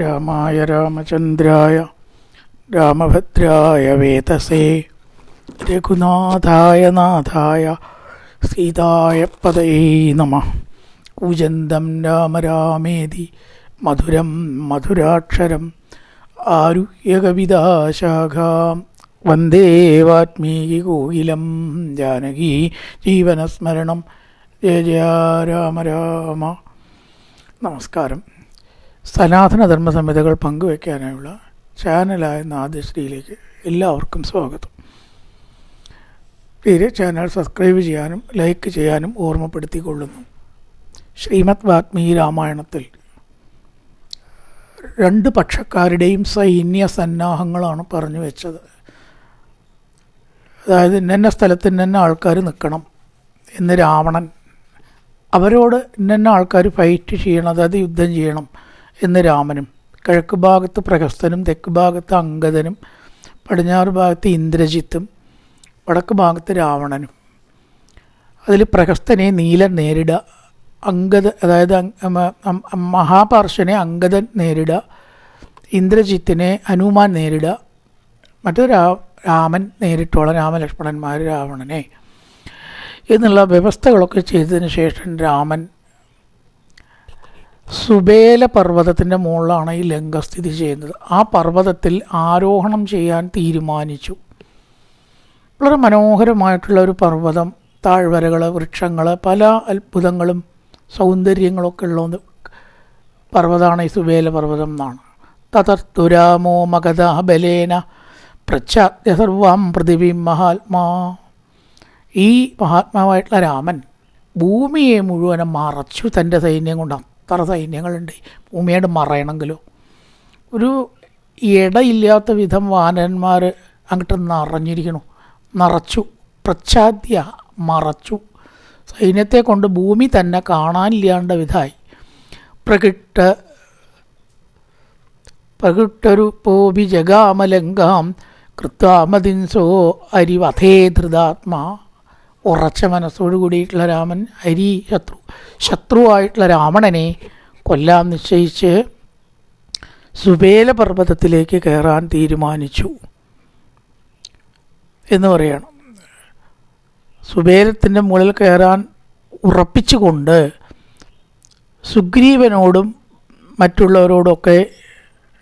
രാമായ രാമചന്ദ്രായ രാമഭദ്രായ വേതസേ രഘുനാഥായ നാഥായ സീതായ പതയേ നമ. കൂജന്തം രാമ രാമേതി മധുരം മധുരാക്ഷരം ആരുഹ്യകവിതാശാഖാം വന്ദേ വാത്മീകി കോകിലം ജാനകി ജീവനസ്മരണം. ജയ ജയ രാമ രാമ. നമസ്കാരം. സനാതന സംഹിതകൾ പങ്കുവയ്ക്കാനായുള്ള ചാനലായ നാദശ്രീയിലേക്ക് എല്ലാവർക്കും സ്വാഗതം. തീരെ ചാനൽ സബ്സ്ക്രൈബ് ചെയ്യാനും ലൈക്ക് ചെയ്യാനും ഓർമ്മപ്പെടുത്തിക്കൊള്ളുന്നു. ശ്രീമദ് വാത്മീകി രാമായണത്തിൽ രണ്ട് പക്ഷക്കാരുടെയും സൈന്യ സന്നാഹങ്ങളാണ് പറഞ്ഞു വെച്ചത്. അതായത് ഇന്ന സ്ഥലത്ത് ഇന്ന ആൾക്കാർ നിൽക്കണം എന്ന് രാവണൻ അവരോട് ഇന്ന ആൾക്കാർ ഫൈറ്റ് ചെയ്യണം അതായത് യുദ്ധം ചെയ്യണം എന്ന് രാമനും കിഴക്ക് ഭാഗത്ത് പ്രഹസ്തനും തെക്ക് ഭാഗത്ത് അങ്കദനും പടിഞ്ഞാറ് ഭാഗത്ത് ഇന്ദ്രജിത്തും വടക്ക് ഭാഗത്ത് രാവണനും. അതിൽ പ്രഹസ്തനെ നീലൻ നേരിടുക അങ്കദ അതായത് മഹാപാർശ്വനെ അങ്കദൻ നേരിടുക ഇന്ദ്രജിത്തിനെ ഹനുമാൻ നേരിടുക മറ്റു രാ രാമൻ നേരിട്ടോളം രാമലക്ഷ്മണന്മാർ രാവണനെ. എന്നുള്ള വ്യവസ്ഥകളൊക്കെ ചെയ്തതിന് ശേഷം രാമൻ സുബേല പർവതത്തിന്റെ മുകളിലാണ് ഈ ലങ്ക സ്ഥിതി ചെയ്യുന്നത്. ആ പർവതത്തിൽ ആരോഹണം ചെയ്യാൻ തീരുമാനിച്ചു. വളരെ മനോഹരമായിട്ടുള്ള ഒരു പർവതം. താഴ്വരകൾ വൃക്ഷങ്ങൾ പല അത്ഭുതങ്ങളും സൗന്ദര്യങ്ങളൊക്കെ ഉള്ള പർവതമാണ് ഈ സുബേല പർവതം എന്നാണ്. തതർത്തുരാമോ മഗധ ബലേന പ്രച്ഛാദ്യ സർവാം പൃഥിവീം മഹാത്മാ. ഈ മഹാത്മാവായിട്ടുള്ള രാമൻ ഭൂമിയെ മുഴുവനും മറച്ചു തന്റെ സൈന്യം കൊണ്ട് അത്ര സൈന്യങ്ങളുണ്ട്? ഭൂമിയോട് മറയണമെങ്കിലോ ഒരു ഇടയില്ലാത്ത വിധം വാനന്മാർ അങ്ങോട്ട് നിറഞ്ഞിരിക്കണു. നിറച്ചു. പ്രച്ഛാദ്യ മറച്ചു. സൈന്യത്തെ കൊണ്ട് ഭൂമി തന്നെ കാണാനില്ലാണ്ട വിധമായി. പ്രകിട്ട പ്രകിട്ടൊരു പോപി ജഗാമലങ്കാം കൃത്വാമതിൻസോ അരിവധേ ധൃതാത്മാ. ഉറച്ച മനസ്സോടു കൂടിയിട്ടുള്ള രാമൻ ഹരി ശത്രു ശത്രുവായിട്ടുള്ള രാവണനെ കൊല്ലാൻ നിശ്ചയിച്ച് സുബേല പർവതത്തിലേക്ക് കയറാൻ തീരുമാനിച്ചു എന്ന് പറയണം. സുബേലത്തിന്റെ മുകളിൽ കയറാൻ ഉറപ്പിച്ചുകൊണ്ട് സുഗ്രീവനോടും മറ്റുള്ളവരോടൊക്കെ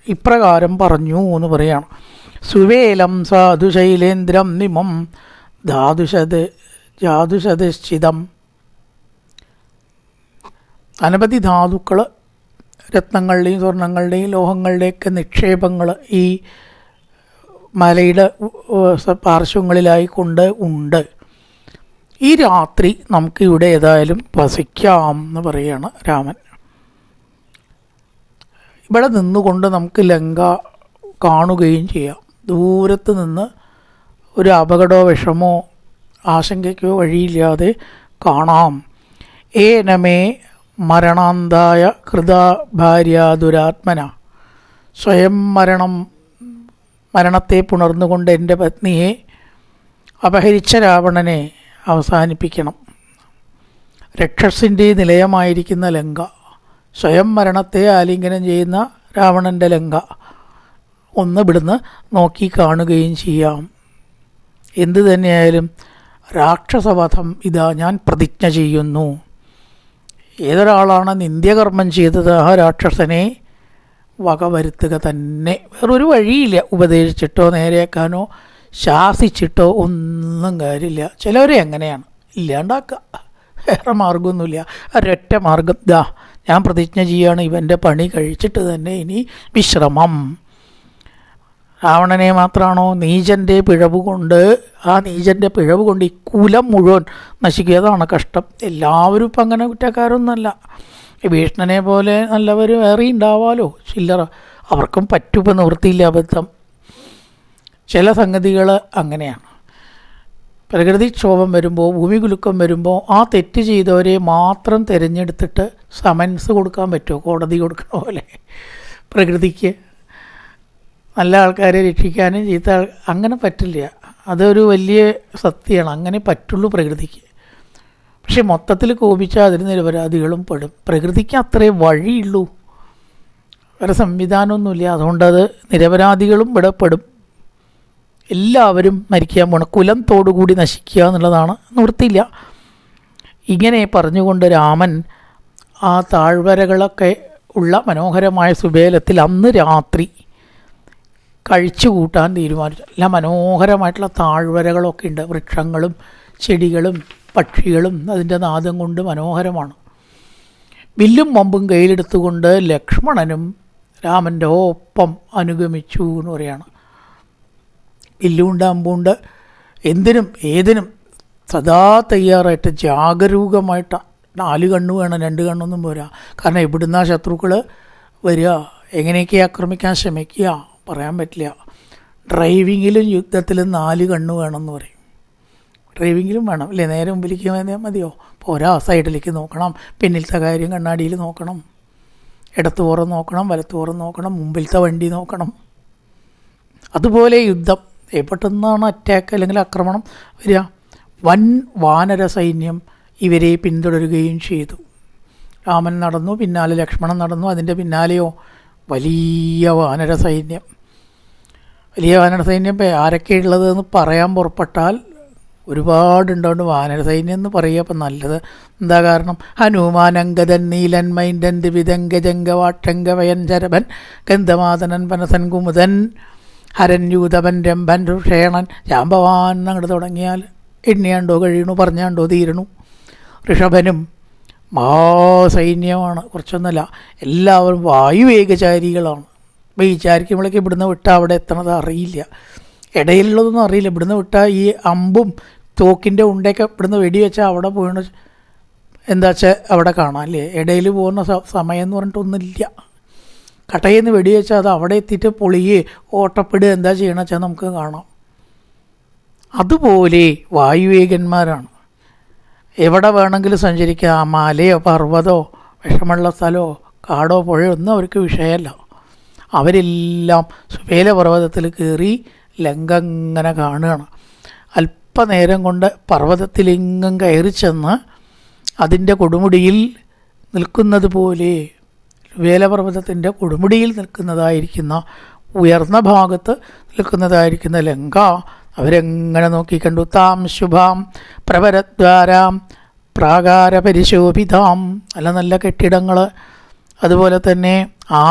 ഇപ്രകാരം പറഞ്ഞു എന്ന് പറയാണ്. സുവേലം സാധുശൈലേന്ദ്രം നിമം ധാതുശത് ജാതുശതശ്ചിതം അനവധി ധാതുക്കൾ രത്നങ്ങളുടെയും സ്വർണങ്ങളുടെയും ലോഹങ്ങളുടെയൊക്കെ നിക്ഷേപങ്ങൾ ഈ മലയുടെ പാർശ്വങ്ങളിലായി കൊണ്ട് ഉണ്ട്. ഈ രാത്രി നമുക്ക് ഇവിടെ ഏതായാലും വസിക്കാം എന്ന് പറയുകയാണ് രാമൻ. ഇവിടെ നിന്നുകൊണ്ട് നമുക്ക് ലങ്ക കാണുകയും ചെയ്യാം. ദൂരത്ത് നിന്ന് ഒരു അപകടമോ വിഷമോ ആശങ്കയ്ക്കോ വഴിയില്ലാതെ കാണാം. ഏനമേ മരണാന്തായ കൃത ഭാര്യ ദുരാത്മന സ്വയം മരണം മരണത്തെ പുണർന്നുകൊണ്ട് എന്റെ പത്നിയെ അപഹരിച്ച രാവണനെ അവസാനിപ്പിക്കണം. രക്ഷസിന്റെ നിലയമായിരിക്കുന്ന ലങ്ക. സ്വയം മരണത്തെ ആലിംഗനം ചെയ്യുന്ന രാവണന്റെ ലങ്ക. ഒന്ന് ഇവിടുന്ന് നോക്കി കാണുകയും ചെയ്യാം. എന്തു തന്നെയായാലും രാക്ഷസവധം ഇതാ ഞാൻ പ്രതിജ്ഞ ചെയ്യുന്നു. ഏതൊരാളാണ് നിന്ദ്യകർമ്മം ചെയ്തത് ആ രാക്ഷസനെ വകവരുത്തുക തന്നെ. വേറൊരു വഴിയില്ല. ഉപദേശിച്ചിട്ടോ നേരെയാക്കാനോ ശാസിച്ചിട്ടോ ഒന്നും കാര്യമില്ല. ചിലവരെ എങ്ങനെയാണ് ഇല്ലാണ്ടാക്കുക വേറെ മാർഗമൊന്നുമില്ല ഒരൊറ്റ മാർഗം ദാ ഞാൻ പ്രതിജ്ഞ ചെയ്യുകയാണ് ഇവന്റെ പണി കഴിച്ചിട്ട് തന്നെ ഇനി വിശ്രമം. രാവണനെ മാത്രമാണോ നീചന്റെ പിഴവ് കൊണ്ട് ആ നീചന്റെ പിഴവ് കൊണ്ട് ഈ കുലം മുഴുവൻ നശിക്കുകയതാണ് കഷ്ടം. എല്ലാവരും ഇപ്പം അങ്ങനെ കുറ്റക്കാരൊന്നുമല്ല. ഭീഷ്ണനെ പോലെ നല്ലവർ വേറെ ഉണ്ടാവാലോ? ചില്ലറ. അവർക്കും പറ്റുമ്പോൾ നിവൃത്തിയില്ല അബദ്ധം. ചില സംഗതികൾ അങ്ങനെയാണ്. പ്രകൃതിക്ഷോഭം വരുമ്പോൾ ഭൂമികുലുക്കം വരുമ്പോൾ ആ തെറ്റ് ചെയ്തവരെ മാത്രം തിരഞ്ഞെടുത്തിട്ട് സമൻസ് കൊടുക്കാൻ പറ്റുമോ? കോടതി കൊടുക്കണ പോലെ. പ്രകൃതിക്ക് നല്ല ആൾക്കാരെ രക്ഷിക്കാനും ചീത്ത അങ്ങനെ പറ്റില്ല. അതൊരു വലിയ സത്യമാണ്. അങ്ങനെ പറ്റുള്ളൂ പ്രകൃതിക്ക്. പക്ഷേ മൊത്തത്തിൽ കോപിച്ചാൽ അതിന് നിരപരാധികളും പെടും. പ്രകൃതിക്ക് അത്രേ വഴിയുള്ളൂ. വേറെ സംവിധാനമൊന്നുമില്ല. അതുകൊണ്ടത് നിരപരാധികളും ഇവിടെ പെടും. എല്ലാവരും മരിക്കാൻ പോണം കുലം തോടുകൂടി നശിക്കുക എന്നുള്ളതാണ്. നിവൃത്തിയില്ല. ഇങ്ങനെ പറഞ്ഞുകൊണ്ട് രാമൻ ആ താഴ്വരകളൊക്കെ ഉള്ള മനോഹരമായ സുബേലത്തിൽ അന്ന് രാത്രി കഴിച്ചു കൂട്ടാൻ തീരുമാനിച്ചു. നല്ല മനോഹരമായിട്ടുള്ള താഴ്വരകളൊക്കെ ഉണ്ട്. വൃക്ഷങ്ങളും ചെടികളും പക്ഷികളും അതിന്റെ നാദം കൊണ്ട് മനോഹരമാണ്. വില്ലും മമ്പും കയ്യിലെടുത്തുകൊണ്ട് ലക്ഷ്മണനും രാമന്റെ ഒപ്പം അനുഗമിച്ചു എന്ന് പറയാണ്. വില്ലുണ്ട് അമ്പുണ്ട് എന്തിനും ഏതിനും സദാ തയ്യാറായിട്ട് ജാഗരൂകമായിട്ട് നാല് കണ്ണു വേണം രണ്ട് കണ്ണൊന്നും പോരാ. കാരണം ഇവിടുന്ന ശത്രുക്കൾ വരിക? എങ്ങനെയൊക്കെ ആക്രമിക്കാൻ ശ്രമിക്കുക? പറയാൻ പറ്റില്ല. ഡ്രൈവിങ്ങിലും യുദ്ധത്തിലും നാല് കണ്ണു വേണമെന്ന് പറയും. ഡ്രൈവിങ്ങിലും വേണം. അല്ലേ? നേരെ മുമ്പിലേക്ക് വന്നാൽ മതിയോ? അപ്പോൾ ഒരാ സൈഡിലേക്ക് നോക്കണം. പിന്നിലത്തെ കാര്യം കണ്ണാടിയിൽ നോക്കണം. ഇടത്തു പുറം നോക്കണം വലത്തു പുറം നോക്കണം മുമ്പിലത്തെ വണ്ടി നോക്കണം. അതുപോലെ യുദ്ധം. എവിടുന്നാണ് അറ്റാക്ക് അല്ലെങ്കിൽ ആക്രമണം വരിക. വൻ വാനര സൈന്യം ഇവരെ പിന്തുടരുകയും ചെയ്തു. രാമൻ നടന്നു പിന്നാലെ ലക്ഷ്മണൻ നടന്നു. അതിന്റെ പിന്നാലെയോ വലിയ വാനര സൈന്യം. വലിയ വാനര സൈന്യം ഇപ്പം ആരൊക്കെയുള്ളത് ഉള്ളതെന്ന് പറയാൻ പുറപ്പെട്ടാൽ ഒരുപാടുണ്ടോണ്ട് വാനര സൈന്യം എന്ന് പറയുക അപ്പം നല്ലത് എന്താ കാരണം? ഹനുമാനങ്കദൻ നീലൻ മൈൻഡൻ ജംഗ വാട്ടംഗ വയഞ്ചരഭൻ ഗന്ധമാതനൻ പനസൻ കുമുദൻ ഹരൻയൂതവൻ രംഭൻ ഋഷേണൻ ജാമ്പവാൻ അങ്ങോട്ട് തുടങ്ങിയാൽ എണ്ണിയാണ്ടോ കഴിയണു പറഞ്ഞാണ്ടോ തീരണു. ഋഷഭനും മഹാസൈന്യമാണ് കുറച്ചൊന്നുമല്ല എല്ലാവരും വായുവേഗചാരികളാണ്. അപ്പോൾ ഈ വിചാരിക്കുമ്പോഴേക്ക് ഇവിടുന്ന് വിട്ടാൽ അവിടെ എത്തണത് അറിയില്ല. ഇടയിലുള്ളതൊന്നും അറിയില്ല. ഇവിടുന്ന് വിട്ടാൽ ഈ അമ്പും തോക്കിന്റെ ഉണ്ടയൊക്കെ ഇവിടുന്ന് വെടിവെച്ചാൽ അവിടെ പോയണ എന്താ വെച്ചാൽ അവിടെ കാണാം അല്ലേ? ഇടയിൽ പോകുന്ന സമയം എന്ന് പറഞ്ഞിട്ടൊന്നുമില്ല കട്ടയിൽ നിന്ന് വെടിവെച്ചാൽ അത് അവിടെ എത്തിയിട്ട് പൊളിയെ ഓട്ടപ്പെടുക എന്താ ചെയ്യണമെന്ന് വെച്ചാൽ നമുക്ക് കാണാം. അതുപോലെ വായുവേഗന്മാരാണ്. എവിടെ വേണമെങ്കിലും സഞ്ചരിക്കാം. മലയോ പർവതമോ വിഷമുള്ള സ്ഥലമോ കാടോ പുഴയോ ഒന്നും അവർക്ക് വിഷയമല്ല. അവരെല്ലാം സുബേല പർവതത്തിൽ കയറി ലങ്ക ഇങ്ങനെ കാണുകയാണ്. അല്പനേരം കൊണ്ട് പർവതത്തിലെങ്ങും കയറി ചെന്ന് അതിന്റെ കൊടുമുടിയിൽ നിൽക്കുന്നത് പോലെ വേലപർവതത്തിന്റെ കൊടുമുടിയിൽ നിൽക്കുന്നതായിരിക്കുന്ന ഉയർന്ന ഭാഗത്ത് നിൽക്കുന്നതായിരിക്കുന്ന ലങ്ക അവരെങ്ങനെ നോക്കിക്കണ്ടു? താം ശുഭാം പ്രവരദ്വാരാം പ്രാകാര പരിശോഭിതാം നല്ല നല്ല കെട്ടിടങ്ങൾ അതുപോലെ തന്നെ ആ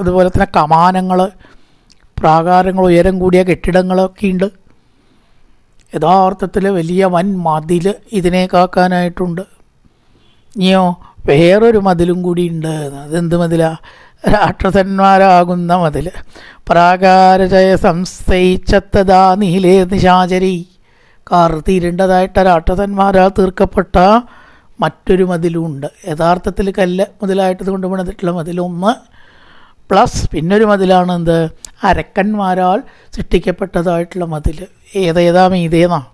അതുപോലെ തന്നെ കമാനങ്ങൾ പ്രാകാരങ്ങൾ ഉയരം കൂടിയ കെട്ടിടങ്ങളൊക്കെ ഉണ്ട്. യഥാർത്ഥത്തിൽ വലിയ വൻ മതിൽ ഇതിനെ കാക്കാനായിട്ടുണ്ട്. ഇനിയോ വേറൊരു മതിലും കൂടി ഉണ്ട്. അതെന്ത് മതിലാണ് രാക്ഷസന്മാരാകുന്ന മതിൽ പ്രാകാരജയ സംസ്ഥയിച്ചത്തതാ നീലേ നിശാചരി. കാർ തീരേണ്ടതായിട്ട് രാക്ഷസന്മാരാൽ തീർക്കപ്പെട്ട മറ്റൊരു മതിലുമുണ്ട് യഥാർത്ഥത്തിൽ കല്ല് മുതലായിട്ട് കൊണ്ട് പണിതിട്ടുള്ള മതിലൊന്ന് പ്ലസ് പിന്നൊരു മതിലാണ് എന്ത്? അരക്കന്മാരാൽ സൃഷ്ടിക്കപ്പെട്ടതായിട്ടുള്ള മതിൽ. ഏതേതാ മീതേന്നാ?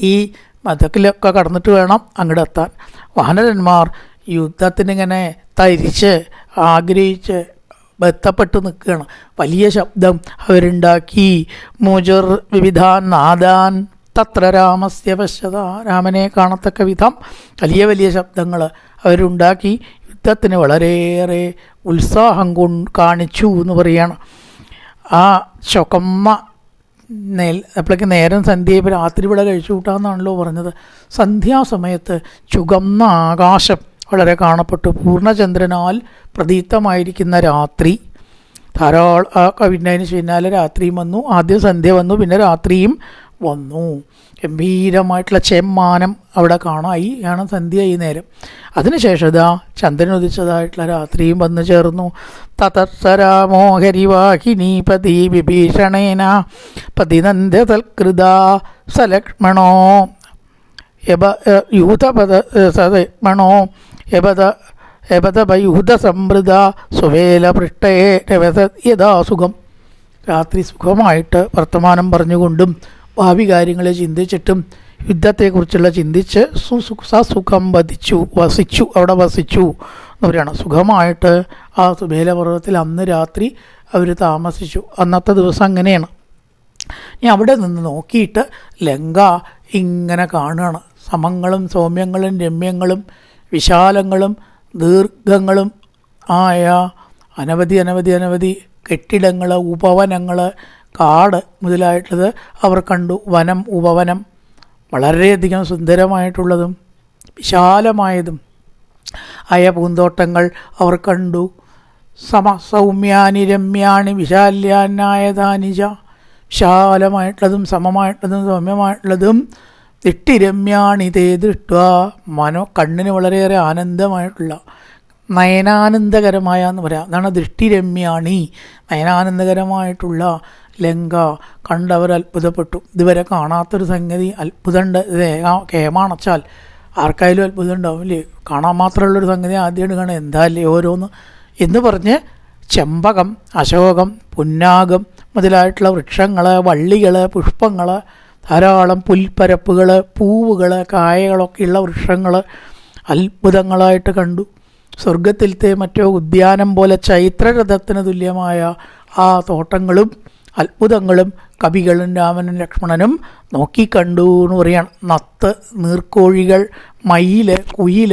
ഈ മതക്കിലൊക്കെ കടന്നിട്ട് വേണം അങ്ങോട്ട് എത്താൻ വാനരന്മാർ യുദ്ധത്തിനിങ്ങനെ തരിച്ച് ആഗ്രഹിച്ച് ബന്ധപ്പെട്ട് നിൽക്കുകയാണ്. വലിയ ശബ്ദം അവരുണ്ടാക്കി. മുജർ വിവിധാൻ നാദാൻ തത്ര രാമസ്യ പശ്യത. രാമനെ കാണത്തക്ക വിധം വലിയ വലിയ ശബ്ദങ്ങൾ അവരുണ്ടാക്കി. യുദ്ധത്തിന് വളരെയേറെ ഉത്സാഹം കൊണ്ട് കാണിച്ചു എന്ന് പറയാണ്. ആ ചൊക്കമ്മ നെൽ അപ്പോഴേക്ക് നേരം സന്ധ്യയപ്പോൾ രാത്രി ഇവിടെ കഴിച്ചു കൂട്ടാന്നാണല്ലോ പറഞ്ഞത്. സന്ധ്യാസമയത്ത് ചുകന്ന ആകാശം വളരെ കാണപ്പെട്ടു. പൂർണചന്ദ്രനാൽ പ്രതീക്തമായിരിക്കുന്ന രാത്രി. ധാരാളം ആ കവിഞ്ഞതിന് പിന്നാലെ രാത്രിയും വന്നു. ആദ്യം സന്ധ്യ വന്നു പിന്നെ രാത്രിയും വന്നു. ഗംഭീരമായിട്ടുള്ള ചെമ്മാനം അവിടെ കാണായി ആണ് സന്ധ്യ ഈ നേരം. അതിനുശേഷം ഇതാ ചന്ദ്രൻ ഉദിച്ചതായിട്ടുള്ള രാത്രിയും വന്നു ചേർന്നു. തതത്സരാമോഹരിവാഹിനി പതി വിഭീഷണേന പതിനന്ദ തൽകൃത സലക്ഷ്മണോ യബ യൂതപദ സലക്ഷ്മണോ യബത സുവേല പൃഷ്ടേ രവസ യഥാസുഖം രാത്രി സുഖമായിട്ട് വർത്തമാനം പറഞ്ഞുകൊണ്ടും ഭാവി കാര്യങ്ങളെ ചിന്തിച്ചിട്ടും യുദ്ധത്തെക്കുറിച്ചുള്ള ചിന്തിച്ച് സുഖം വധിച്ചു വസിച്ചു അവിടെ വസിച്ചു എന്ന് പറയുകയാണ് സുഖമായിട്ട് ആ സുബേലപർവതത്തിൽ അന്ന് രാത്രി അവർ താമസിച്ചു. അന്നത്തെ ദിവസം അങ്ങനെയാണ്. ഞാൻ അവിടെ നിന്ന് നോക്കിയിട്ട് ലങ്ക ഇങ്ങനെ കാണുകയാണ്. സമങ്ങളും സൗമ്യങ്ങളും രമ്യങ്ങളും വിശാലങ്ങളും ദീർഘങ്ങളും ആയ അനവധി അനവധി അനവധി കെട്ടിടങ്ങൾ ഉപവനങ്ങൾ കാട് മുതലായിട്ടുള്ളത് അവർ കണ്ടു. വനം ഉപവനം വളരെയധികം സുന്ദരമായിട്ടുള്ളതും വിശാലമായതും ആയ പൂന്തോട്ടങ്ങൾ അവർ കണ്ടു. സമ സൗമ്യാനി രമ്യാണി വിശാല്യാനായതാനിജ വിശാലമായിട്ടുള്ളതും സമമായിട്ടുള്ളതും സൗമ്യമായിട്ടുള്ളതും ദിട്ടിരമ്യാണി തേ ദൃഷ്ട മനോ കണ്ണിന് വളരെയേറെ ആനന്ദമായിട്ടുള്ള നയനാനന്ദകരമായ എന്ന് പറയാം. അതാണ് ദൃഷ്ടിരമ്യാണി നയനാനന്ദകരമായിട്ടുള്ള ലങ്ക കണ്ടവർ അത്ഭുതപ്പെട്ടു ഇതുവരെ കാണാത്തൊരു സംഗതി അത്ഭുതമുണ്ട്. കേമാണച്ചാൽ ആർക്കായാലും അത്ഭുതം ഉണ്ടാവും ഇല്ലേ? കാണാൻ മാത്രമുള്ളൊരു സംഗതി ആദ്യമായിട്ട് കാണാൻ എന്താ അല്ലേ ഓരോന്ന്? എന്ന് പറഞ്ഞ് ചെമ്പകം അശോകം പുന്നാകം മുതലായിട്ടുള്ള വൃക്ഷങ്ങൾ വള്ളികൾ പുഷ്പങ്ങൾ ധാരാളം പുൽപ്പരപ്പുകൾ പൂവുകൾ കായകളൊക്കെയുള്ള വൃക്ഷങ്ങൾ അത്ഭുതങ്ങളായിട്ട് കണ്ടു. സ്വർഗത്തിലത്തെ മറ്റോ ഉദ്യാനം പോലെ ചൈത്രരഥത്തിന് തുല്യമായ ആ തോട്ടങ്ങളും അത്ഭുതങ്ങളും കവികളും രാമനും ലക്ഷ്മണനും നോക്കിക്കണ്ടു എന്ന് പറയാണ്. നത്ത് നീർക്കോഴികൾ മയിൽ കുയിൽ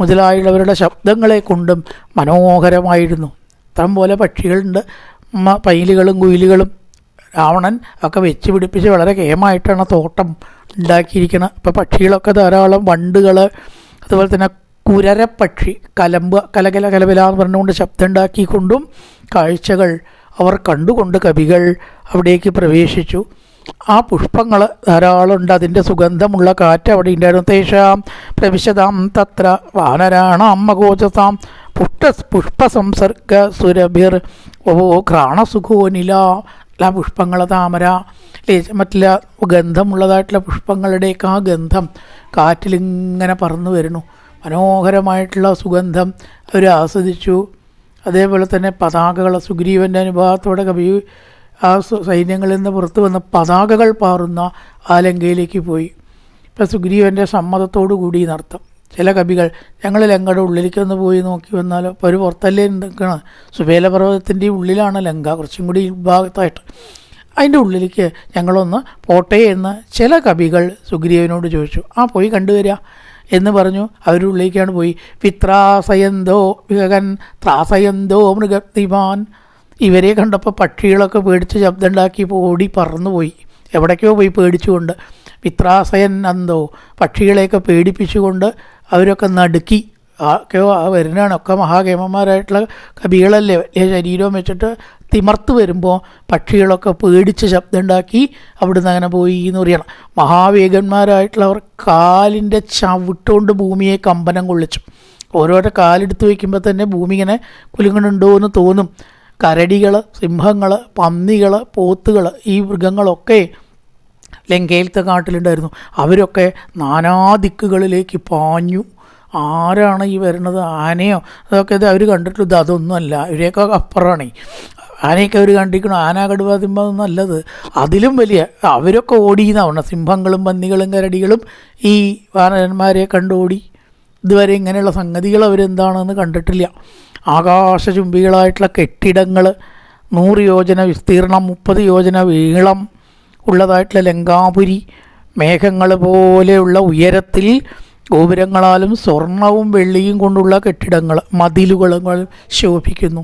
മുതലായുള്ളവരുടെ ശബ്ദങ്ങളെ കൊണ്ടും മനോഹരമായിരുന്നു. ഇത്തരം പോലെ പക്ഷികളുണ്ട്. പൈലുകളും കുയിലുകളും രാവണൻ ഒക്കെ വെച്ച് പിടിപ്പിച്ച് വളരെ കേമായിട്ടാണ് തോട്ടം ഉണ്ടാക്കിയിരിക്കുന്നത്. ഇപ്പോൾ പക്ഷികളൊക്കെ ധാരാളം വണ്ടുകൾ അതുപോലെ തന്നെ കുരരപ്പക്ഷി കലമ്പ് കലകല കലവില എന്ന് പറഞ്ഞുകൊണ്ട് ശബ്ദം ഉണ്ടാക്കിക്കൊണ്ടും കാഴ്ചകൾ അവർ കണ്ടുകൊണ്ട് കവികൾ അവിടേക്ക് പ്രവേശിച്ചു. ആ പുഷ്പങ്ങൾ ധാരാളം ഉണ്ട് അതിന്റെ സുഗന്ധമുള്ള കാറ്റ് അവിടെ ഉണ്ടായിരുന്നു. തേഷാം പ്രവിശതാം തത്ര വാനരാണാം മകോചതാം പുഷ്ട പുഷ്പസംസർഗ സുരഭിർ. ഓ ഘ്രാണസുഖോനില എല്ലാ പുഷ്പങ്ങൾ താമര. മറ്റില്ല ഗന്ധമുള്ളതായിട്ടുള്ള പുഷ്പങ്ങളുടെയൊക്കെ ആ ഗന്ധം കാറ്റിലിങ്ങനെ പറന്നു വരുന്നു. മനോഹരമായിട്ടുള്ള സുഗന്ധം അവർ ആസ്വദിച്ചു. അതേപോലെ തന്നെ പതാകകൾ സുഗ്രീവന്റെ അനുഭവത്തോടെ കവി ആ സൈന്യങ്ങളിൽ നിന്ന് പുറത്തു വന്ന പതാകകൾ പാറുന്ന ആ ലങ്കയിലേക്ക് പോയി. ഇപ്പം സുഗ്രീവന്റെ സമ്മതത്തോടു കൂടി നടത്തും ചില കവികൾ ഞങ്ങൾ ലങ്കയുടെ ഉള്ളിലേക്ക് ഒന്ന് പോയി നോക്കി വന്നാലോ ഇപ്പോൾ ഒരു പുറത്തല്ലേ നിൽക്കണം സുബേല പർവതത്തിന്റെ ഉള്ളിലാണ് ലങ്ക. കുറച്ചും കൂടി ഭാഗത്തായിട്ട് അതിന്റെ ഉള്ളിലേക്ക് ഞങ്ങളൊന്ന് പോട്ടെ എന്ന് ചില കവികൾ സുഗ്രീവനോട് ചോദിച്ചു. ആ പോയി കണ്ടുവരിക എന്ന് പറഞ്ഞു. അവരുടെ ഉള്ളിലേക്കാണ് പോയി. പിത്രാസയന്തോ വികകൻ ത്രാസയന്തോ മൃഗത്തിമാൻ. ഇവരെ കണ്ടപ്പോൾ പക്ഷികളൊക്കെ പേടിച്ച് ശബ്ദം ഉണ്ടാക്കി ഓടി പറന്നുപോയി. എവിടേക്കോ പോയി പേടിച്ചുകൊണ്ട്. പിത്രാസയൻ അന്തോ. പക്ഷികളെയൊക്കെ പേടിപ്പിച്ചുകൊണ്ട് അവരൊക്കെ നടുക്കി. ആക്കെയോ വരുന്നതാണ്. ഒക്കെ മഹാകേമന്മാരായിട്ടുള്ള കവികളല്ലേ വലിയ ശരീരവും വെച്ചിട്ട് തിമർത്ത് വരുമ്പോൾ പക്ഷികളൊക്കെ പേടിച്ച് ശബ്ദം ഉണ്ടാക്കി അവിടുന്ന് അങ്ങനെ പോയി എന്ന് പറയണം. മഹാവേഗന്മാരായിട്ടുള്ളവർ കാലിന്റെ ചവിട്ടുകൊണ്ട് ഭൂമിയെ കമ്പനം കൊള്ളിച്ചു. ഓരോരോ കാലെടുത്ത് വയ്ക്കുമ്പോൾ തന്നെ ഭൂമി ഇങ്ങനെ കുലുങ്ങണുണ്ടോ എന്ന് തോന്നും. കരടികൾ സിംഹങ്ങൾ പന്നികൾ പോത്തുകൾ ഈ മൃഗങ്ങളൊക്കെ ലങ്കയിലത്തെ കാട്ടിലുണ്ടായിരുന്നു. അവരൊക്കെ നാനാ ദിക്കുകളിലേക്ക് പാഞ്ഞു. ആരാണ് ഈ വരുന്നത്? ആനയോ? അതൊക്കെ അവർ കണ്ടിട്ടുണ്ട് അതൊന്നുമല്ല. ഇവരെയൊക്കെ അപ്പുറമാണ്. ആനയൊക്കെ അവർ കണ്ടിരിക്കണം. ആന കടുവ സിംഹം അതിലും വലിയ അവരൊക്കെ ഓടിയെന്നാണ് സിംഹങ്ങളും പന്നികളും കരടികളും ഈ വാനരന്മാരെ കണ്ടോടി. ഇതുവരെ ഇങ്ങനെയുള്ള സംഗതികൾ അവരെന്താണെന്ന് കണ്ടിട്ടില്ല. ആകാശചുംബികളായിട്ടുള്ള കെട്ടിടങ്ങൾ നൂറ് യോജന വിസ്തീർണം മുപ്പത് യോജന വീളം ഉള്ളതായിട്ടുള്ള ലങ്കാപുരി മേഘങ്ങൾ പോലെയുള്ള ഉയരത്തിൽ ഗോപുരങ്ങളാലും സ്വർണവും വെള്ളിയും കൊണ്ടുള്ള കെട്ടിടങ്ങൾ മതിലുകളും ശോഭിക്കുന്നു.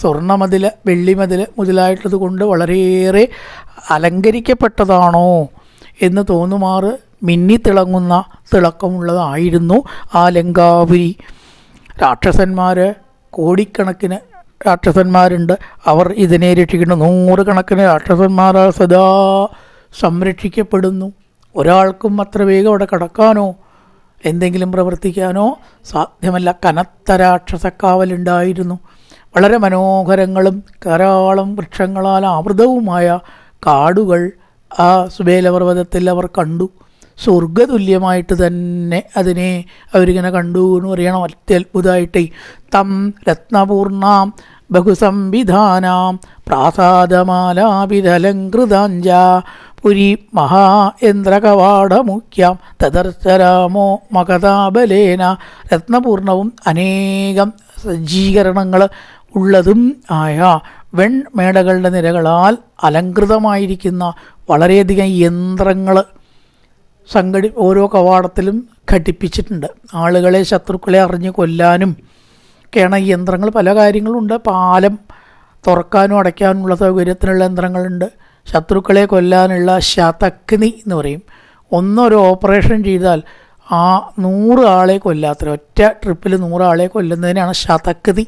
സ്വർണമതിൽ വെള്ളിമതിൽ മുതലായിട്ടത് കൊണ്ട് വളരെയേറെ അലങ്കരിക്കപ്പെട്ടതാണോ എന്ന് തോന്നുമാറ് മിന്നിത്തിളങ്ങുന്ന തിളക്കമുള്ളതായിരുന്നു ആ ലങ്കാപുരി. രാക്ഷസന്മാർ കോടിക്കണക്കിന് രാക്ഷസന്മാരുണ്ട്. അവർ ഇതിനെ രക്ഷിക്കുന്നു. നൂറുകണക്കിന് രാക്ഷസന്മാരാൽ സദാ സംരക്ഷിക്കപ്പെടുന്നു. ഒരാൾക്കും അത്ര വേഗം അവിടെ കടക്കാനോ എന്തെങ്കിലും പ്രവർത്തിക്കാനോ സാധ്യമല്ല. കനത്ത രാക്ഷസക്കാവലുണ്ടായിരുന്നു. വളരെ മനോഹരങ്ങളും ധാരാളം വൃക്ഷങ്ങളാൽ ആവൃതവുമായ കാടുകൾ ആ സുബേലപർവതത്തിൽ അവർ കണ്ടു. സ്വർഗതുല്യമായിട്ട് തന്നെ അതിനെ അവരിങ്ങനെ കണ്ടു എന്ന് പറയണം. അത്യത്ഭുതമായിട്ടേ തം രത്നപൂർണാം ബഹുസംവിധാനാം പ്രാസാദമാലാപിതലങ്കൃതാഞ്ച പുരി മഹായന്ത്രകവാടമുഖ്യം തദർശരാമോ മകതാബലേന. രത്നപൂർണവും അനേകം സജ്ജീകരണങ്ങൾ ഉള്ളതും ആയ വെൺമേടകളുടെ നിരകളാൽ അലങ്കൃതമായിരിക്കുന്ന വളരെയധികം യന്ത്രങ്ങൾ സംഘടി ഓരോ കവാടത്തിലും ഘടിപ്പിച്ചിട്ടുണ്ട്. ആളുകളെ ശത്രുക്കളെ അറിഞ്ഞ് കൊല്ലാനും ഒക്കെയാണ് ഈ യന്ത്രങ്ങൾ. പല കാര്യങ്ങളുണ്ട്. പാലം തുറക്കാനും അടയ്ക്കാനുമുള്ള സൗകര്യത്തിനുള്ള യന്ത്രങ്ങളുണ്ട്. ശത്രുക്കളെ കൊല്ലാനുള്ള ശതഗ്നി എന്ന് പറയും. ഒന്നൊരു ഓപ്പറേഷൻ ചെയ്താൽ ആ നൂറ് ആളെ കൊല്ലാത്ത ഒറ്റ ട്രിപ്പിൽ നൂറ് ആളെ കൊല്ലുന്നതിനാണ് ശതഗ്നി.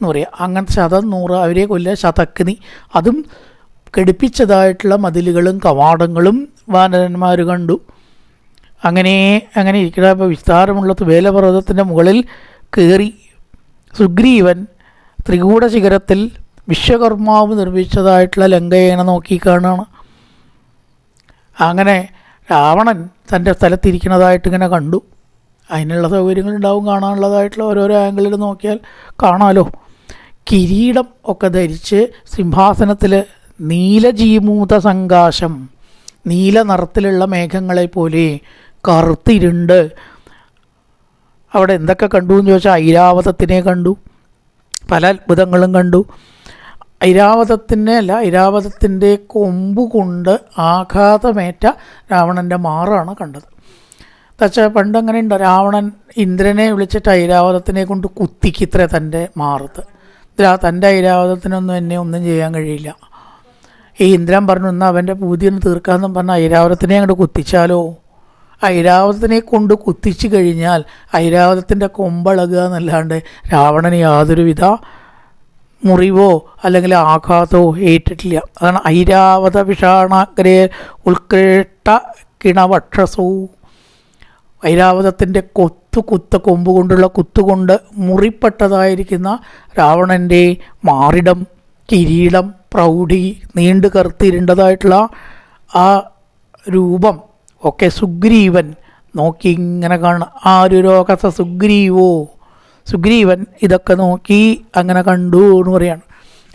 എന്ന് പറയുക അങ്ങനത്തെ ശതം നൂറ് അവരെ കൊല്ലുക ശതക്കിനി അതും ഘടിപ്പിച്ചതായിട്ടുള്ള മതിലുകളും കവാടങ്ങളും വാനരന്മാർ കണ്ടു. അങ്ങനെ അങ്ങനെ ഇരിക്കുന്ന ഇപ്പോൾ വിസ്താരമുള്ള വേലപർവതത്തിന്റെ മുകളിൽ കയറി സുഗ്രീവൻ ത്രികൂട ശിഖരത്തിൽ വിശ്വകർമാവ് നിർമ്മിച്ചതായിട്ടുള്ള ലങ്കയെ നോക്കി കാണുകയാണ് അങ്ങനെ രാവണൻ തന്റെ സ്ഥലത്തിരിക്കുന്നതായിട്ട് ഇങ്ങനെ കണ്ടു. അതിനുള്ള സൗകര്യങ്ങളുണ്ടാവും കാണാനുള്ളതായിട്ടുള്ള ഓരോരോ ആംഗിളിൽ നോക്കിയാൽ കാണാമല്ലോ കിരീടം ഒക്കെ ധരിച്ച് സിംഹാസനത്തിൽ നീലജീമൂത സങ്കാശം നീല നിറത്തിലുള്ള മേഘങ്ങളെ പോലെ കറുത്തിരുണ്ട്. അവിടെ എന്തൊക്കെ കണ്ടു എന്ന് ചോദിച്ചാൽ ഐരാവതത്തിനെ കണ്ടു പല അത്ഭുതങ്ങളും കണ്ടു. ഐരാവതത്തിനെ അല്ല ഐരാവതത്തിന്റെ കൊമ്പ് കൊണ്ട് ആഘാതമേറ്റ രാവണന്റെ മാറാണ് കണ്ടത്. തച്ച പണ്ട് അങ്ങനെ ഉണ്ട്? രാവണൻ ഇന്ദ്രനെ വിളിച്ചിട്ട് ഐരാവതത്തിനെ കൊണ്ട് കുത്തിക്കിത്രേ തന്റെ മാറത്ത്. തന്റെ ഐരാവതത്തിനൊന്നും എന്നെ ഒന്നും ചെയ്യാൻ കഴിയില്ല. ഈ ഇന്ദ്രൻ പറഞ്ഞു എന്നാൽ അവന്റെ പൂതിയൊന്ന് തീർക്കാമെന്നും പറഞ്ഞ ഐരാവതത്തിനെ അങ്ങോട്ട് കുത്തിച്ചാലോ? ഐരാവതത്തിനെ കൊണ്ട് കുത്തിച്ചു കഴിഞ്ഞാൽ ഐരാവതത്തിന്റെ കൊമ്പളകുക എന്നല്ലാണ്ട് രാവണന് യാതൊരുവിധ മുറിവോ അല്ലെങ്കിൽ ആഘാതമോ ഏറ്റിട്ടില്ല. അതാണ് ഐരാവത വിഷാണാഗ്രേ ഉത്കൃഷ്ട കിണവക്ഷസവും ഐരാവതത്തിന്റെ കൊത്തു കുത്ത കൊമ്പ് കൊണ്ടുള്ള കുത്തുകൊണ്ട് മുറിപ്പെട്ടതായിരിക്കുന്ന രാവണന്റെ മാറിടം കിരീടം പ്രൗഢി നീണ്ടു കറുത്തിരുണ്ടതായിട്ടുള്ള ആ രൂപം ഒക്കെ സുഗ്രീവൻ നോക്കി ഇങ്ങനെ കാണുക ആരുരോഗസ സുഗ്രീവോ? സുഗ്രീവൻ ഇതൊക്കെ നോക്കി അങ്ങനെ കണ്ടു എന്ന് പറയാണ്.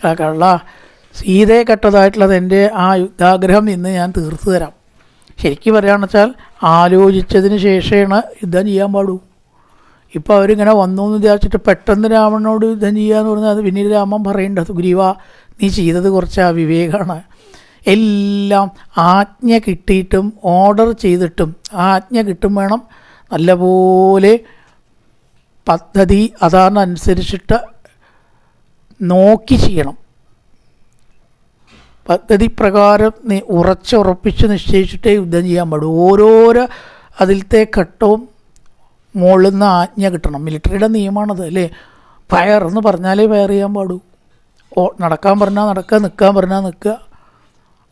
ആ കള്ള സീതയെ കെട്ടതായിട്ടുള്ളത് എന്റെ ആ യുദ്ധാഗ്രഹം ഇന്ന് ഞാൻ തീർത്തു തരാം. ശരിക്കും പറയുകയാണെന്ന് വെച്ചാൽ ആലോചിച്ചതിന് ശേഷമാണ് യുദ്ധം ചെയ്യാൻ പാടൂ. ഇപ്പോൾ അവരിങ്ങനെ വന്നു എന്ന് വിചാരിച്ചിട്ട് പെട്ടെന്ന് രാവണനോട് യുദ്ധം ചെയ്യാന്ന് പറഞ്ഞാൽ അത് പിന്നീട് രാമൻ പറയേണ്ട സുഗ്രീവ നീ ചെയ്തത് കുറച്ച് അവിവേകമാണ് എല്ലാം ആജ്ഞ കിട്ടിയിട്ടും ഓർഡർ ചെയ്തിട്ടും ആജ്ഞ കിട്ടും വേണം. നല്ലപോലെ പദ്ധതി അതാണ് അനുസരിച്ചിട്ട് നോക്കി ചെയ്യണം. പദ്ധതി പ്രകാരം നീ ഉറച്ചുറപ്പിച്ച് നിശ്ചയിച്ചിട്ടേ യുദ്ധം ചെയ്യാൻ പാടൂ. ഓരോരോ അതിലത്തെ ഘട്ടവും മുകളിൽ ആജ്ഞ കിട്ടണം. മിലിറ്ററിയുടെ നിയമമാണത് അല്ലേ? ഫയർ എന്ന് പറഞ്ഞാലേ ഫയർ ചെയ്യാൻ പാടൂ. ഓ നടക്കാൻ പറഞ്ഞാൽ നടക്കുക നിൽക്കാൻ പറഞ്ഞാൽ നിൽക്കുക.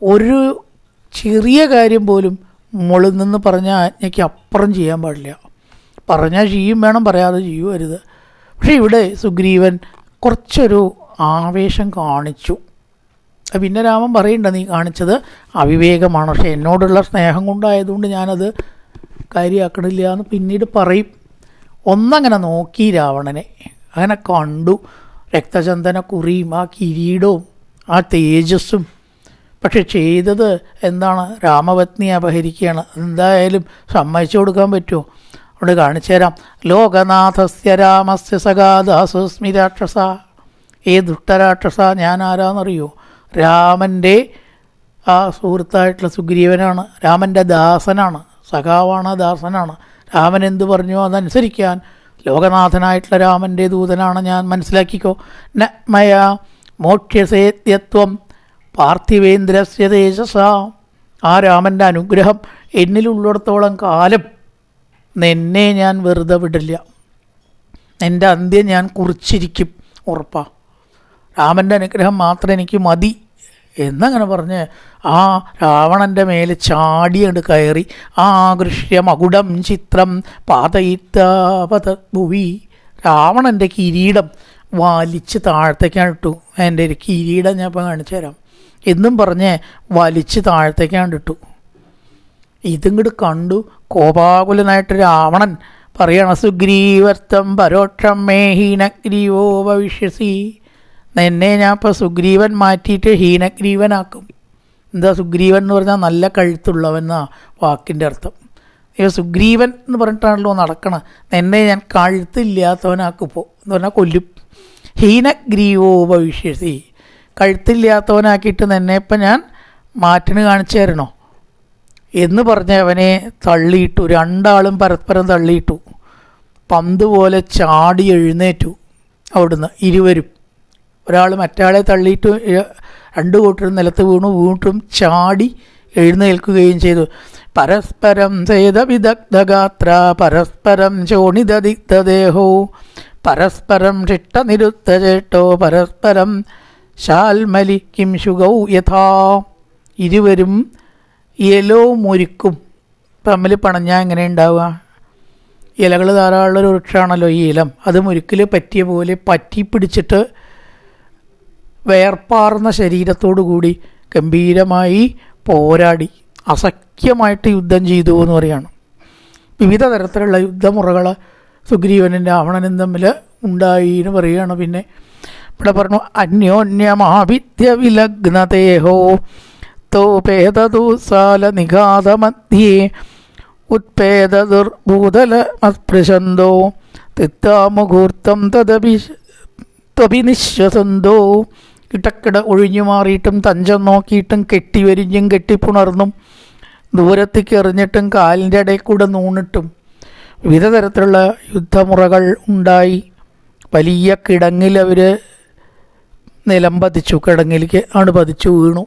ഒരു ചെറിയ കാര്യം പോലും മുകളിൽ നിന്ന് പറഞ്ഞ ആജ്ഞയ്ക്ക് അപ്പുറം ചെയ്യാൻ പാടില്ല. പറഞ്ഞാൽ ചെയ്യും വേണം പറയാതെ ചെയ്യുമരുത് പക്ഷേ ഇവിടെ സുഗ്രീവൻ കുറച്ചൊരു ആവേശം കാണിച്ചു. പിന്നെ രാമൻ പറയണ്ട നീ കാണിച്ചത് അവിവേകമാണ്. പക്ഷെ എന്നോടുള്ള സ്നേഹം കൊണ്ടായതുകൊണ്ട് ഞാനത് കാര്യമാക്കണില്ല എന്ന് പിന്നീട് പറയും. ഒന്നങ്ങനെ നോക്കി രാവണനെ. അങ്ങനെ കണ്ടു. രക്തചന്ദന കുറിയും ആ കിരീടവും ആ തേജസ്സും. പക്ഷെ ചെയ്തത് എന്താണ്? രാമപത്നി അപഹരിക്കുകയാണ്. എന്തായാലും സമ്മതിച്ചു കൊടുക്കാൻ പറ്റുമോ? അവിടെ കാണിച്ചു തരാം. ലോകനാഥസ്യ രാമസ്യ സഖാദാസുസ്മി രാക്ഷസ. ഏ ദുഷ്ടരാക്ഷസ? ഞാൻ ആരാന്നറിയോ? രാമന്റെ ആ സുഹൃത്തായിട്ടുള്ള സുഗ്രീവനാണ് രാമന്റെ ദാസനാണ് സഖാവാണ് ദാസനാണ്. രാമൻ എന്ത് പറഞ്ഞു? അതനുസരിക്കാൻ ലോകനാഥനായിട്ടുള്ള രാമന്റെ ദൂതനാണ്. ഞാൻ മനസ്സിലാക്കിക്കോ. ന മയ മോക്ഷ്യസേത്യത്വം പാർത്ഥിവേന്ദ്രസ്യ ആ രാമന്റെ അനുഗ്രഹം എന്നിലുള്ളിടത്തോളം കാലം നിന്നെ ഞാൻ വെറുതെ വിടില്ല. എന്റെ അന്ത്യം ഞാൻ കുറിച്ചിരിക്കും ഉറപ്പാ. രാമന്റെ അനുഗ്രഹം മാത്രം എനിക്ക് മതി. എന്നങ്ങനെ പറഞ്ഞ് ആ രാവണന്റെ മേലെ ചാടിയണ്ട് കയറി ആകൃഷ്യ മകുടം ചിത്രം പാതയിത്താപത ഭൂവി. രാവണന്റെ കിരീടം വലിച്ച് താഴത്തേക്കാണ് ഇട്ടു. എന്റെ ഒരു കിരീടം ഞാൻ ഇപ്പം കാണിച്ചു തരാം. എന്നും പറഞ്ഞ് വലിച്ച് താഴത്തേക്കാണ് ഇട്ടു. ഇതിങ്ങോട്ട് കണ്ടു കോപാകുലനായിട്ട് രാവണൻ പറയണ സുഗ്രീവർത്തം പരോക്ഷം മേഹീനഗ്രീവോ ഭവിഷ്യസി. എന്നെ ഞാൻ ഇപ്പോൾ സുഗ്രീവൻ മാറ്റിയിട്ട് ഹീനഗ്രീവനാക്കും. എന്താ സുഗ്രീവൻ എന്ന് പറഞ്ഞാൽ നല്ല കഴുത്തുള്ളവൻ എന്നാ വാക്കിന്റെ അർത്ഥം. ഇവ സുഗ്രീവൻ എന്ന് പറഞ്ഞിട്ടാണല്ലോ നടക്കണം. എന്നെ ഞാൻ കഴുത്തില്ലാത്തവനാക്കിപ്പോൾ എന്ന് പറഞ്ഞാൽ കൊല്ലും. ഹീനഗ്രീവോ ഭവിഷ്യസി. കഴുത്തില്ലാത്തവനാക്കിയിട്ട് നിന്നെ ഇപ്പം ഞാൻ മാറ്റിന് കാണിച്ചു തരണോ? എന്ന് പറഞ്ഞ് അവനെ തള്ളിയിട്ടു. രണ്ടാളും പരസ്പരം തള്ളിയിട്ടു. പന്ത് പോലെ ചാടി എഴുന്നേറ്റു അവിടുന്ന്. ഇരുവരും. ഒരാൾ മറ്റാളെ തള്ളിയിട്ട് രണ്ടു കൂട്ടരും നിലത്ത് വീണു വീണ്ടും ചാടി എഴുന്നേൽക്കുകയും ചെയ്തു. പരസ്പരം ചെയ്ത വിദഗ്ധഗാത്ര പരസ്പരം ചോണിതദിഗ്ധദേഹോ പരസ്പരം ചിട്ടനിരുദ്ധചേട്ടോ പരസ്പരം ശാൽമലി കിംശുഗൗ യഥാ. ഇരുവരും ഇലോ മുരിക്കും. തമ്മിൽ പണഞ്ഞാൽ എങ്ങനെ ഉണ്ടാവുക? ഇലകൾ ധാരാളം ഒരു വൃക്ഷമാണല്ലോ ഈ ഇലം. അത് മുരുക്കിൽ പറ്റിയ പോലെ പറ്റി പിടിച്ചിട്ട് വേർപ്പാർന്ന ശരീരത്തോടു കൂടി ഗംഭീരമായി പോരാടി അസഖ്യമായിട്ട് യുദ്ധം ചെയ്തു എന്ന് പറയാണ്. വിവിധ തരത്തിലുള്ള യുദ്ധമുറകൾ സുഗ്രീവനും രാവണനും തമ്മിൽ ഉണ്ടായി എന്ന് പറയുകയാണ്. പിന്നെ ഇവിടെ പറഞ്ഞു അന്യോന്യമാവിദ്യ വിലഗ്നദേഹോ തോപേതദൂസാല നിഘാതമധ്യേ അസ്പൃശന്തോ തിത്താമുഹൂർത്തം തദപി ത്വഭിനിശ്വസന്തോ ഇടക്കിട ഒഴിഞ്ഞു മാറിയിട്ടും തഞ്ചം നോക്കിയിട്ടും കെട്ടിവരിഞ്ഞും കെട്ടിപ്പുണർന്നും ദൂരത്തേക്ക് എറിഞ്ഞിട്ടും കാലിന്റെ ഇടയിൽ കൂടെ നൂണിട്ടും വിവിധ തരത്തിലുള്ള യുദ്ധമുറകൾ ഉണ്ടായി. വലിയ കിടങ്ങിൽ അവർ നിലം പതിച്ചു കിടങ്ങിലേക്ക് ആണ് പതിച്ചു വീണു.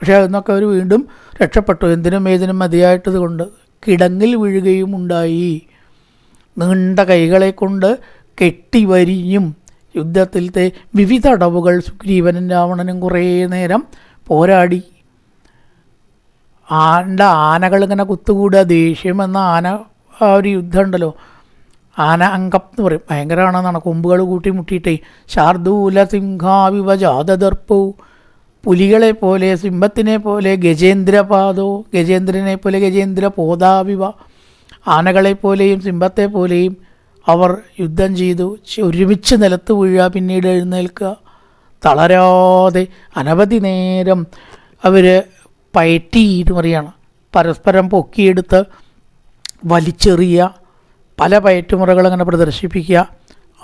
പക്ഷേ അതിന്നൊക്കെ അവർ വീണ്ടും രക്ഷപ്പെട്ടു. എന്തിനും ഏതിനും മതിയായിട്ടത് കൊണ്ട് കിടങ്ങിൽ വീഴുകയും ഉണ്ടായി. നീണ്ട കൈകളെ കൊണ്ട് കെട്ടിവരിഞ്ഞും യുദ്ധത്തിലത്തെ വിവിധ അടവുകൾ സുഗ്രീവനും രാവണനും കുറേ നേരം പോരാടി. ആന്റെ ആനകളിങ്ങനെ കുത്തുകൂടുക ദേഷ്യം എന്ന ആന ആ ഒരു യുദ്ധം ഉണ്ടല്ലോ ആന അങ്കം എന്ന് പറയും. ഭയങ്കരമാണെന്നാണ് കൊമ്പുകൾ കൂട്ടി മുട്ടിയിട്ടേ. ശാർദൂല സിംഹാവിവ പുലികളെ പോലെ സിംഹത്തിനെ പോലെ ഗജേന്ദ്രപാദോ ഗജേന്ദ്രനെ പോലെ ഗജേന്ദ്ര പോതാവിവ ആനകളെ പോലെയും സിംഹത്തെ പോലെയും അവർ യുദ്ധം ചെയ്തു. ഒരുമിച്ച് നിലത്ത് വീഴുക പിന്നീട് എഴുന്നേൽക്കുക. തളരാതെ അനവധി നേരം അവർ പയറ്റി എന്ന് പറയുകയാണ് പരസ്പരം പൊക്കിയെടുത്ത് വലിച്ചെറിയുക പല പയറ്റുമുറകൾ അങ്ങനെ പ്രദർശിപ്പിക്കുക.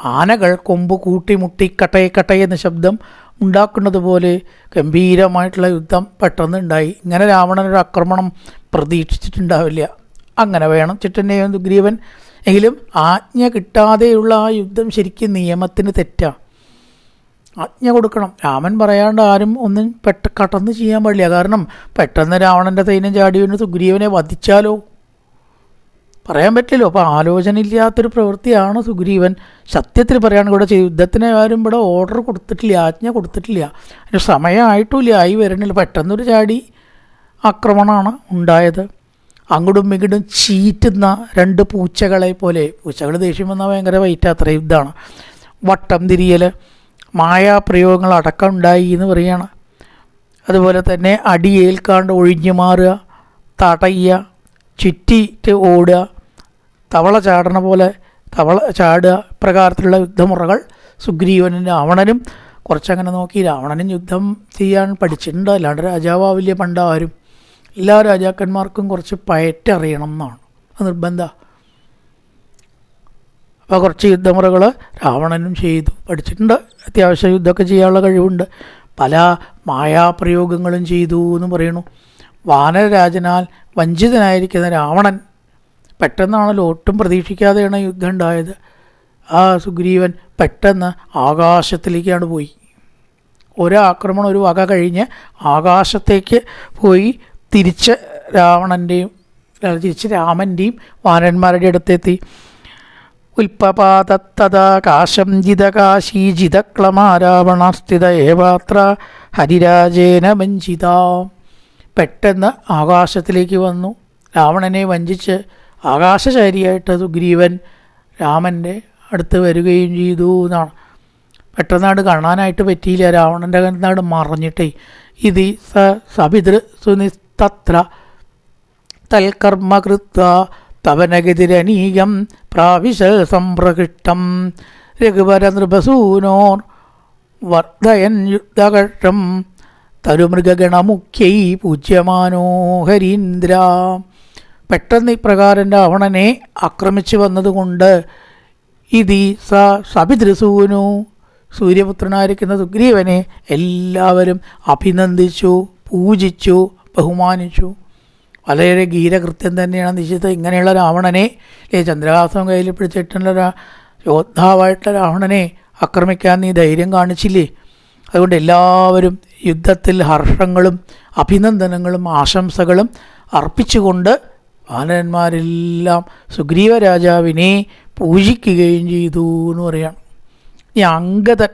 ആനകൾ കൊമ്പ് കൂട്ടിമുട്ടി കട്ടയെ എന്ന ശബ്ദം ഉണ്ടാക്കുന്നത് പോലെ ഗംഭീരമായിട്ടുള്ള യുദ്ധം പെട്ടെന്ന് ഉണ്ടായി. ഇങ്ങനെ രാവണൻ ഒരു ആക്രമണം പ്രതീക്ഷിച്ചിട്ടുണ്ടാവില്ല. അങ്ങനെ വേണം. ചിറ്റന്റെയും സുഗ്രീവൻ എങ്കിലും ആജ്ഞ കിട്ടാതെയുള്ള ആ യുദ്ധം ശരിക്കും നിയമത്തിന് തെറ്റാ. ആജ്ഞ കൊടുക്കണം. രാമൻ പറയാണ്ട് ആരും ഒന്നും പെട്ട കടന്ന് ചെയ്യാൻ പാടില്ല. കാരണം പെട്ടെന്ന് രാവണന്റെ തൈനം ചാടി വീണ് സുഗ്രീവനെ വധിച്ചാലോ? പറയാൻ പറ്റില്ലല്ലോ. അപ്പോൾ ആലോചന ഇല്ലാത്തൊരു പ്രവൃത്തിയാണ് സുഗ്രീവൻ. സത്യത്തിൽ പറയുകയാണെങ്കിൽ ഇവിടെ യുദ്ധത്തിന് ആരും ഇവിടെ ഓർഡർ കൊടുത്തിട്ടില്ല ആജ്ഞ കൊടുത്തിട്ടില്ല. അതിന് സമയമായിട്ടില്ല. ആയി വരണില്ല. പെട്ടെന്നൊരു ചാടി ആക്രമണമാണ് ഉണ്ടായത്. അങ്ങോട്ടും ഇങ്ങോട്ടും ചീറ്റുന്ന രണ്ട് പൂച്ചകളെ പോലെ. പൂച്ചകൾ ദേഷ്യം വന്നാൽ ഭയങ്കര വൈറ്റ് അത്ര ഇതാണ്. വട്ടം തിരിയൽ മായാപ്രയോഗങ്ങൾ അടക്കം ഉണ്ടായി എന്ന് പറയുകയാണ് അതുപോലെ തന്നെ അടിയേൽക്കാണ്ട് ഒഴിഞ്ഞു മാറുക തടയുക ചുറ്റിയിട്ട് ഓടുക തവള ചാടണ പോലെ തവള ചാടുക പ്രകാരത്തിലുള്ള യുദ്ധമുറകൾ സുഗ്രീവനും രാവണനും കുറച്ചങ്ങനെ നോക്കി. രാവണനും യുദ്ധം ചെയ്യാൻ പഠിച്ചിട്ടുണ്ട്. അല്ലാണ്ട് രാജാവാവില്ല പണ്ടാരും എല്ലാ രാജാക്കന്മാർക്കും കുറച്ച് പയറ്ററിയണം എന്നാണ്. നിർബന്ധ. അപ്പോൾ കുറച്ച് യുദ്ധമുറകൾ രാവണനും ചെയ്തു പഠിച്ചിട്ടുണ്ട്. അത്യാവശ്യം യുദ്ധമൊക്കെ ചെയ്യാനുള്ള കഴിവുണ്ട്. പല മായാപ്രയോഗങ്ങളും ചെയ്തു എന്ന് പറയുന്നു. വാനരരാജനാൽ വഞ്ചിതനായിരിക്കുന്ന രാവണൻ പെട്ടെന്നാണല്ലോ ഒട്ടും പ്രതീക്ഷിക്കാതെയാണ് യുദ്ധം ഉണ്ടായത്. ആ സുഗ്രീവൻ പെട്ടെന്ന് ആകാശത്തിലേക്കാണ് പോയി. ഒരാക്രമണം ഒരു വക കഴിഞ്ഞ് ആകാശത്തേക്ക് പോയി തിരിച്ച് രാവണന്റെയും തിരിച്ച് രാമന്റെയും വാനന്മാരുടെ അടുത്തെത്തി. ഉൽപ്പപാതത്തദാകാശം ജിതകാശീജിതക്ലമാരാവണസ്ഥിത ഏവാത്ര ഹരിരാജേന വഞ്ചിത. പെട്ടെന്ന് ആകാശത്തിലേക്ക് വന്നു. രാവണനെ വഞ്ചിച്ച് ആകാശചാരിയായിട്ട് സുഗ്രീവൻ രാമന്റെ അടുത്ത് വരികയും ചെയ്തു എന്നാണ്. പെട്ടെന്നാട് കാണാനായിട്ട് പറ്റിയില്ല. രാവണന്റെ കണ്ണാട് മറഞ്ഞിട്ടേ. ഇത് സ സപിതൃ സുനിസ്തത്ര തൽക്കർമ്മ കൃത്വ തവനഗതിരനീയം പ്രാവിശ സംപ്രകൃഷ്ടം രഘുവര നൃപസൂനോർ വർദ്ധയൻ യുദ്ധകഷം തരുമൃഗഗണമുഖ്യൈ പൂജ്യമാനോ ഹരീന്ദ്ര. പെട്ടെന്ന് ഇപ്രകാരം രാവണനെ ആക്രമിച്ചു വന്നതുകൊണ്ട് ഇതി സ സഭിതൃസൂനു സൂര്യപുത്രനായിരിക്കുന്ന സുഗ്രീവനെ എല്ലാവരും അഭിനന്ദിച്ചു പൂജിച്ചു ബഹുമാനിച്ചു. വളരെ ഗീരകൃത്യം തന്നെയാണ് നിശ്ചിത ഇങ്ങനെയുള്ള രാവണനെ അല്ലെ ചന്ദ്രഹാസം കയ്യിൽ പിടിച്ചിട്ടുള്ള യോദ്ധാവായിട്ടുള്ള രാവണനെ ആക്രമിക്കാൻ നീ ധൈര്യം കാണിച്ചില്ലേ? അതുകൊണ്ട് എല്ലാവരും യുദ്ധത്തിൽ ഹർഷങ്ങളും അഭിനന്ദനങ്ങളും ആശംസകളും അർപ്പിച്ചുകൊണ്ട് വാനരന്മാരെല്ലാം സുഗ്രീവ രാജാവിനെ പൂജിക്കുകയും ചെയ്തു എന്ന് പറയാണ് ഈ അങ്കദൻ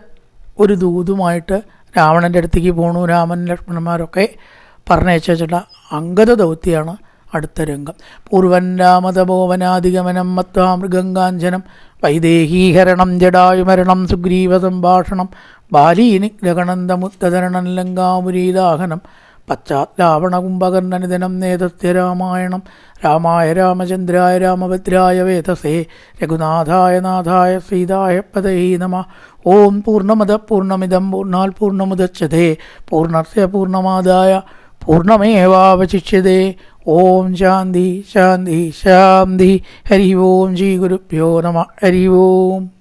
ഒരു ദൂതുമായിട്ട് രാവണന്റെ അടുത്തേക്ക് പോണു. രാമൻ ലക്ഷ്മണന്മാരൊക്കെ പറഞ്ഞയച്ചിട്ടുള്ള അങ്കത ദൗത്യമാണ് അടുത്ത രംഗം. പൂർവൻ രാമതപോവനാധിഗമനം മത്വാ മൃഗങ്കാഞ്ചനം വൈദേഹീഹരണം ജടായുമരണം സുഗ്രീവ സംഭാഷണം ബാലീനിഗ്രഹണന്തമുത്തധരണം ലങ്കാമുരീദാഹനം പശ്ചാത് രാവണകുംഭകർണനിധനം നേതസ്യ രാമായണം രാമായ രാമചന്ദ്രായ രാമഭദ്രായ വേദസേ രഘുനാഥായ നാഥായ സീതായ പദൈ നമ. ഓം പൂർണമത പൂർണമിതം പൂർണാൽ പൂർണമുദച്ഛതേ പൂർണസ്യ പൂർണമാദായ പൂർണമേവാവശിഷ്യതേ. ഓം ശാന്തി ശാന്തി ശാന്തി. ഹരി ഓം ശ്രീ ഗുരുഭ്യോ നമ. ഹരി ഓം.